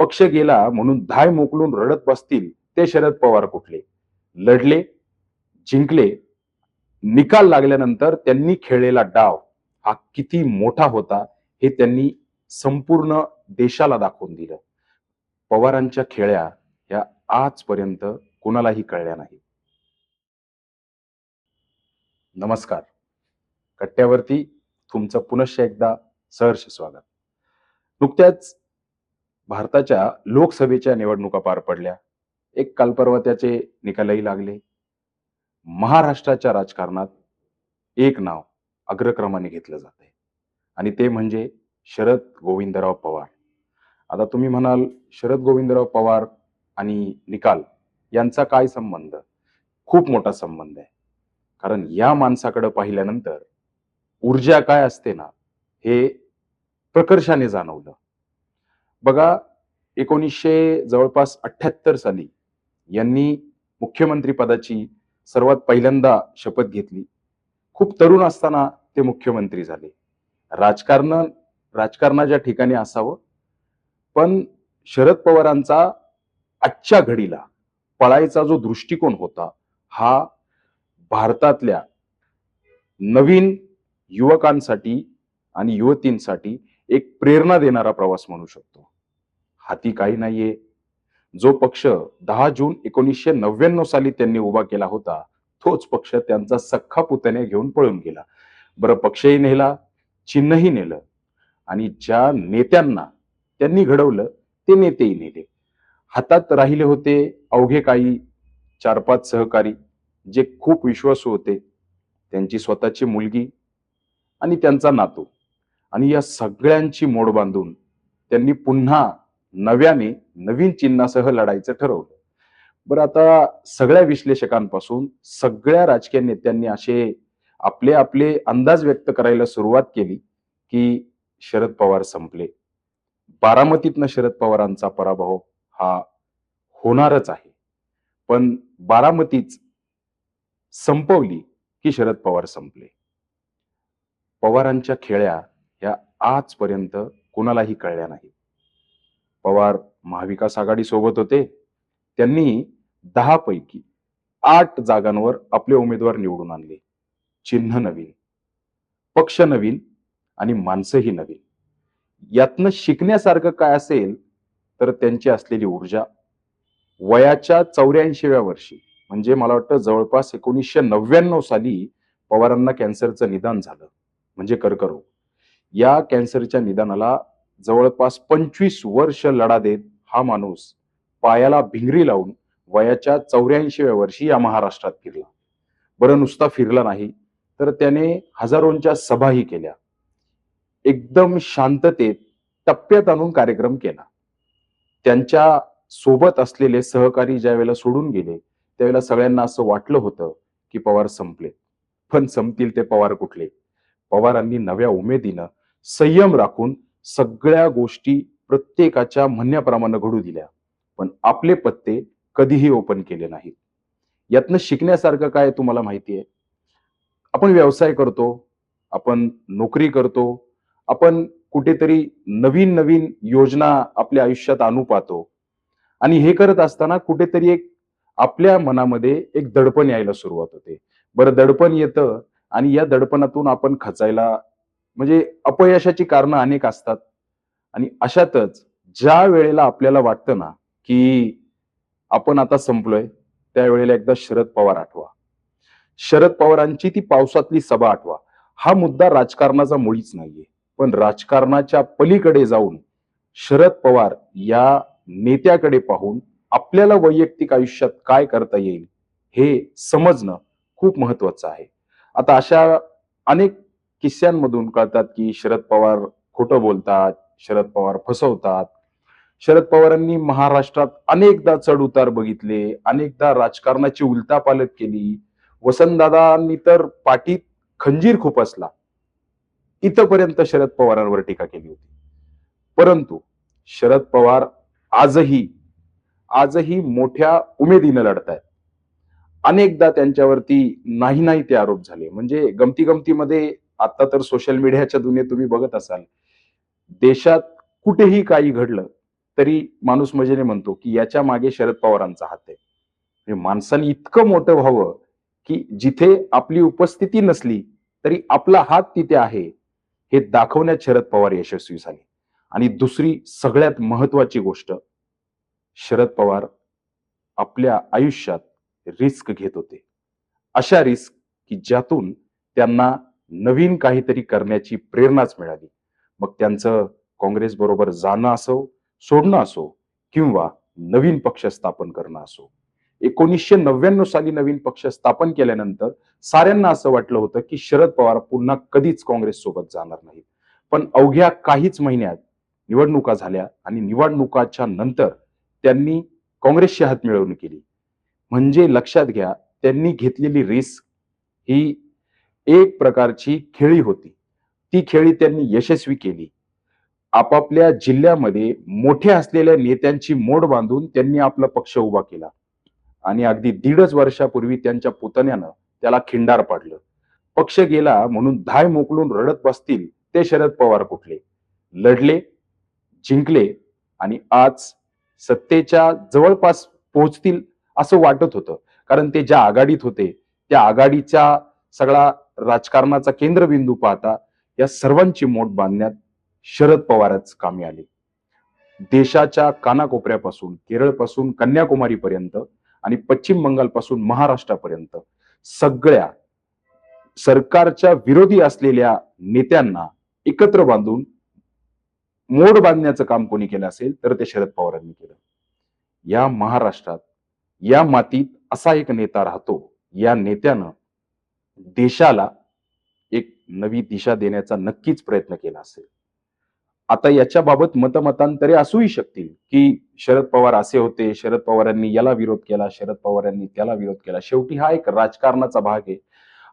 पक्ष गेला म्हणून धाय मोकलून रडत बसतील ते शरद पवार कुठले? लढले जिंकले निकाल लागल्यानंतर त्यांनी खेळलेला डाव हा किती मोठा होता हे त्यांनी संपूर्ण देशाला दाखवून दिलं. पवारांच्या खेळ्या ह्या आजपर्यंत कुणालाही कळल्या नाही. नमस्कार. कट्ट्यावरती तुमचं पुनश्च एकदा सहर्ष स्वागत. नुकत्याच भारताच्या लोकसभेच्या निवडणुका पार पडल्या. एक कालपर्वा त्याचे निकालही लागले. महाराष्ट्राच्या राजकारणात एक नाव अग्रक्रमाने घेतलं जात आहे आणि ते म्हणजे शरद गोविंदराव पवार. आता तुम्ही म्हणाल शरद गोविंदराव पवार आणि निकाल यांचा काय संबंध? खूप मोठा संबंध आहे. कारण या माणसाकडे पाहिल्यानंतर ऊर्जा काय असते ना हे प्रकर्षाने जाणवलं. बघा एकोणीसशे जवळपास अठ्याहत्तर साली यांनी मुख्यमंत्री पदाची सर्वात पहिल्यांदा शपथ घेतली. खूप तरुण असताना ते मुख्यमंत्री झाले. राजकारण राजकारणाच्या ठिकाणी असावं. पण शरद पवारांचा आजच्या घडीला पळायचा जो दृष्टिकोन होता हा भारतातल्या नवीन युवकांसाठी आणि युवतींसाठी एक प्रेरणा देणारा प्रवास म्हणू शकतो. हाती काही नाहीये. जो पक्ष दहा जून एकोणीसशे नव्याण्णव साली त्यांनी उभा केला होता तोच पक्ष त्यांचा सख्खा पुतण्या घेऊन पळून गेला. बरं पक्षही नेला चिन्हही नेलं आणि ज्या नेत्यांना त्यांनी घडवलं ते नेतेही नेले. हातात राहिले होते अवघे काही चार पाच सहकारी जे खूप विश्वासू होते. त्यांची स्वतःची मुलगी आणि त्यांचा नातू. आणि या सगळ्यांची मोड बांधून त्यांनी पुन्हा नव्याने नवीन चिन्हासह लढायचं ठरवलं. बरं आता सगळ्या विश्लेषकांपासून सगळ्या राजकीय नेत्यांनी असे आपले आपले अंदाज व्यक्त करायला सुरुवात केली की शरद पवार संपले. बारामतीतनं शरद पवारांचा पराभव हा होणारच आहे. पण बारामतीच संपवली की शरद पवार संपले. पवारांच्या खेळ्या ह्या आजपर्यंत कुणालाही कळल्या नाही. पवार महाविकास आघाडी सोबत होते. त्यांनी दहा पैकी आठ जागांवर आपले उमेदवार निवडून आणले. चिन्ह नवीन पक्ष नवीन आणि माणसंही नवीन. यातनं शिकण्यासारखं काय असेल तर त्यांची असलेली ऊर्जा वयाच्या चौऱ्याऐंशीव्या वर्षी म्हणजे मला वाटतं जवळपास एकोणीसशे नव्याण्णव साली पवारांना कॅन्सरचं निदान झालं. म्हणजे कर्करोग. या कॅन्सरच्या निदानाला जवळपास पंचवीस वर्ष लढा देत हा माणूस पायाला भिंगरी लावून वयाच्या चौऱ्याऐंशीव्या वर्षी या महाराष्ट्रात फिरला. बरं नुसता फिरला नाही तर त्याने हजारोंच्या सभाही केल्या. एकदम शांततेत टप्प्यात आणून कार्यक्रम केला. त्यांच्यासोबत असलेले सहकारी ज्या वेळेला सोडून गेले त्यावेळेला सगळ्यांना असं वाटलं होतं की पवार संपले पण संपतील ते पवार कुठले? पवारांनी नव्या उमेदीनं संयम राखून सगळ्या गोष्टी प्रत्येकाच्या म्हणण्याप्रमाणे घडू दिल्या. पण आपले पत्ते कधीही ओपन केले नाहीत. यातनं शिकण्यासारखं काय तुम्हाला माहिती आहे? आपण व्यवसाय करतो आपण नोकरी करतो आपण कुठेतरी नवीन नवीन योजना आपल्या आयुष्यात आणू पाहतो. आणि हे करत असताना कुठेतरी एक आपल्या मनामध्ये एक दडपण यायला सुरुवात होते. बरं दडपण येतं आणि या दडपणातून आपण खचायला म्हणजे अपयशाची कारणं अनेक असतात. आणि अशातच ज्या वेळेला आपल्याला वाटतं ना की आपण आता संपलोय त्यावेळेला एकदा शरद पवार आठवा. शरद पवारांची ती पावसातली सभा आठवा. हा मुद्दा राजकारणाचा मुळीच नाहीये. पण राजकारणाच्या पलीकडे जाऊन शरद पवार या नेत्याकडे पाहून आपल्याला वैयक्तिक आयुष्यात काय करता येईल हे समजणं खूप महत्वाचं आहे. आता अशा अनेक किस्स्यांमधून कळतात की शरद पवार खोटं बोलतात शरद पवार फसवतात. शरद पवारांनी महाराष्ट्रात अनेकदा चढ उतार बघितले अनेकदा राजकारणाची उलटापालट केली. वसंतदादांनी तर पाठीत खंजीर खुपसला इथपर्यंत शरद पवारांवर टीका केली होती. परंतु शरद पवार आजही आजही मोठ्या उमेदीनं लढतायत. अनेकदा त्यांच्यावरती नाही नाही ते आरोप झाले. म्हणजे गमती गमतीमध्ये आता तर सोशल मीडियाच्या दुनियेत तुम्ही बघत असाल. देशात कुठेही काही घडलं तरी माणूस मजेने म्हणतो की याच्या मागे शरद पवारांचा हात आहे. म्हणजे माणसाने इतकं मोठं व्हावं की जिथे आपली उपस्थिती नसली तरी आपला हात तिथे आहे हे दाखवण्यात शरद पवार यशस्वी झाले. आणि दुसरी सगळ्यात महत्वाची गोष्ट शरद पवार आपल्या आयुष्यात रिस्क घेत होते. अशा रिस्क की ज्यातून त्यांना नवीन काहीतरी करण्याची प्रेरणाच मिळाली. मग त्यांचं काँग्रेस बरोबर जाणं असो सोडणं असो किंवा नवीन पक्ष स्थापन करणं असो. एकोणीसशे नव्याण्णव साली नवीन पक्ष स्थापन केल्यानंतर साऱ्यांना असं वाटलं होतं की शरद पवार पुन्हा कधीच काँग्रेस सोबत जाणार नाहीत. पण अवघ्या काहीच महिन्यात निवडणुका झाल्या आणि निवडणुकाच्या नंतर त्यांनी काँग्रेसची हात मिळवणी केली. म्हणजे लक्षात घ्या त्यांनी घेतलेली रिस्क ही एक प्रकारची खेळी होती. ती खेळी त्यांनी यशस्वी केली. आपापल्या जिल्ह्यामध्ये मोठे असलेल्या नेत्यांची मोड बांधून त्यांनी आपला पक्ष उभा केला. आणि अगदी दीडच वर्षापूर्वी त्यांच्या पुतण्यानं त्याला खिंडार पाडलं. पक्ष गेला म्हणून धाय मोकलून रडत बसतील ते शरद पवार कुठले? लढले जिंकले आणि आज सत्तेच्या जवळपास पोहोचतील असं वाटत होतं. कारण ते ज्या आघाडीत होते त्या आघाडीचा सगळा राजकारणाचा केंद्रबिंदू पाहता या सर्वांची मोठ बांधण्यात शरद पवारच कामी आले. देशाच्या कानाकोपऱ्यापासून केरळपासून कन्याकुमारीपर्यंत आणि पश्चिम बंगालपासून महाराष्ट्रापर्यंत सगळ्या सरकारच्या विरोधी असलेल्या नेत्यांना एकत्र बांधून मोड बांधण्याचं काम कोणी केलं असेल तर ते शरद पवारांनी केलं. या महाराष्ट्रात या मातीत असा एक नेता राहतो या नेत्यानं देशाला एक नवी दिशा देण्याचा नक्कीच प्रयत्न केला असेल. आता याच्या बाबत मतमतांतरे असूही शकतील की शरद पवार असे होते शरद पवारांनी याला विरोध केला शरद पवारांनी त्याला विरोध केला. शेवटी हा एक राजकारणाचा भाग आहे.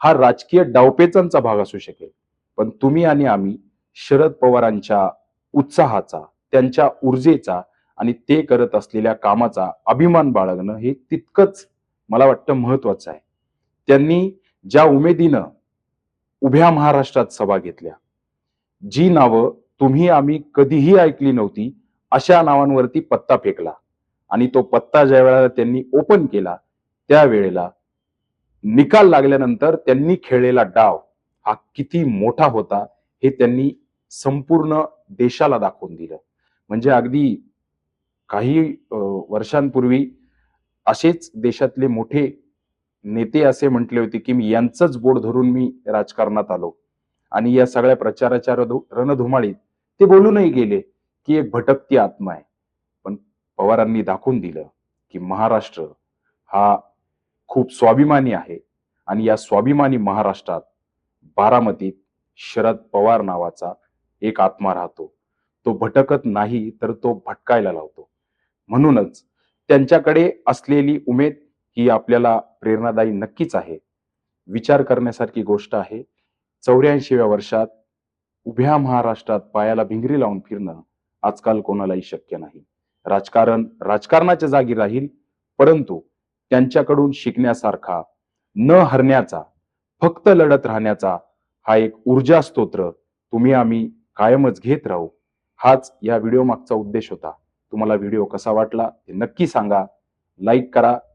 हा राजकीय डावपेचांचा भाग असू शकेल. पण तुम्ही आणि आम्ही शरद पवारांच्या उत्साहाचा त्यांच्या ऊर्जेचा आणि ते करत असलेल्या कामाचा अभिमान बाळगणं हे तितकंच मला वाटतं महत्वाचं आहे. त्यांनी ज्या उमेदीनं उभ्या महाराष्ट्रात सभा घेतल्या. जी नावं तुम्ही आम्ही कधीही ऐकली नव्हती अशा नावांवरती पत्ता फेकला. आणि तो पत्ता ज्या वेळेला त्यांनी ओपन केला त्यावेळेला निकाल लागल्यानंतर त्यांनी खेळलेला डाव हा किती मोठा होता हे त्यांनी संपूर्ण देशाला दाखवून दिलं. म्हणजे अगदी काही वर्षांपूर्वी असेच देशातले मोठे नेते असे म्हटले होते की मी यांचंच बोट धरून मी राजकारणात आलो. आणि या सगळ्या प्रचाराच्या रणधुमाळीत ते बोलूनही गेले की एक भटकती आत्मा आहे. पण पवारांनी दाखवून दिलं की महाराष्ट्र हा खूप स्वाभिमानी आहे. आणि या स्वाभिमानी महाराष्ट्रात बारामतीत शरद पवार नावाचा एक आत्मा राहतो. तो भटकत नाही तर तो भटकायला लावतो. म्हणूनच त्यांच्याकडे असलेली उमेद ही आपल्याला प्रेरणादायी नक्कीच आहे. विचार करण्यासारखी गोष्ट आहे. चौऱ्याऐंशीव्या वर्षात उभ्या महाराष्ट्रात पायाला भिंगरी लावून फिरणं आजकाल कोणालाही शक्य नाही. राजकारण राजकारणाच्या जागी राहील परंतु त्यांच्याकडून शिकण्यासारखा न हरण्याचा फक्त लढत राहण्याचा हा एक ऊर्जा स्तोत्र तुम्ही आम्ही कायमच घेत राहू. हाच या व्हिडिओ मागचा उद्देश होता. तुम्हाला व्हिडिओ कसा वाटला ते नक्की सांगा. लाईक करा.